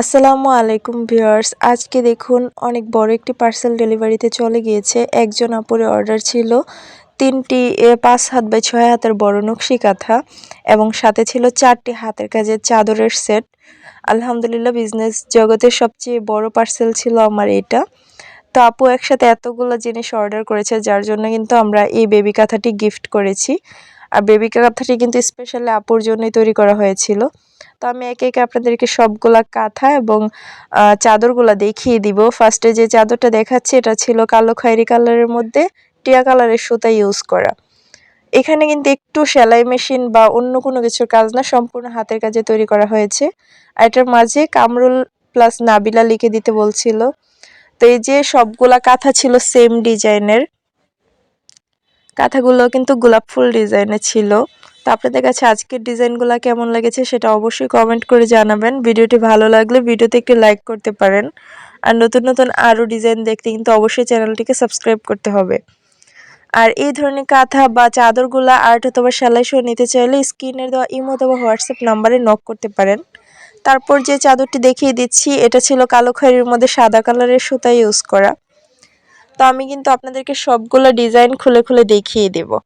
আসসালামু আলাইকুম ভিউয়ার্স। আজকে দেখুন, অনেক বড় একটি পার্সেল ডেলিভারিতে চলে গিয়েছে। একজন আপুরে অর্ডার ছিল তিনটি পাঁচ হাত বাই ছয় হাতের বড় নকশি কাঁথা এবং সাথে ছিল চারটি হাতের কাজের চাদরের সেট। আলহামদুলিল্লাহ, বিজনেস জগতের সবচেয়ে বড় পার্সেল ছিল আমার এটা। তো আপু একসাথে এতগুলো জিনিস অর্ডার করেছে, যার জন্য কিন্তু আমরা এই বেবি কাঁথাটি গিফট করেছি। আর বেবি কাঁথাটি কিন্তু স্পেশালি আপুর জন্যই তৈরি করা হয়েছিল। তো আমি একে একে আপনাদেরকে সবগুলা কাঁথা এবং চাদরগুলা দেখিয়ে দিব। ফার্স্টে যে চাদরটা দেখাচ্ছি, এটা ছিল কালো খয়েরি কালারের মধ্যে টিয়া কালারের সুতা ইউজ করা। এখানে কিন্তু একটু সেলাই মেশিন বা অন্য কোনো কিছুর কাজ না, সম্পূর্ণ হাতের কাজে তৈরি করা হয়েছে। আর এটার মাঝে কামরুল প্লাস নাবিলা লিখে দিতে বলছিল। তো এই যে সবগুলা কাঁথা ছিল সেম ডিজাইনের কাঁথাগুলো কিন্তু গোলাপ ফুল ডিজাইনের ছিল। তো আপনাদের কাছে আজকের ডিজাইনগুলো কেমন লেগেছে সেটা অবশ্যই কমেন্ট করে জানাবেন। ভিডিওটি ভালো লাগলে ভিডিওতে একটু লাইক করতে পারেন। আর নতুন নতুন আরও ডিজাইন দেখতে কিন্তু অবশ্যই চ্যানেলটিকে সাবস্ক্রাইব করতে হবে। আর এই ধরনের কাঁথা বা চাদরগুলো আর্ট অথবা সেলাই সহ নিতে চাইলে স্ক্রিনের দেওয়া ইমো অথবা হোয়াটসঅ্যাপ নাম্বারে নক করতে পারেন। তারপর যে চাদরটি দেখিয়ে দিচ্ছি, এটা ছিল কালো খয়েরির মধ্যে সাদা কালারের সুতা ইউজ করা। তো আমি কিন্তু আপনাদেরকে সবগুলো ডিজাইন খুলে খুলে দেখিয়ে দেবো।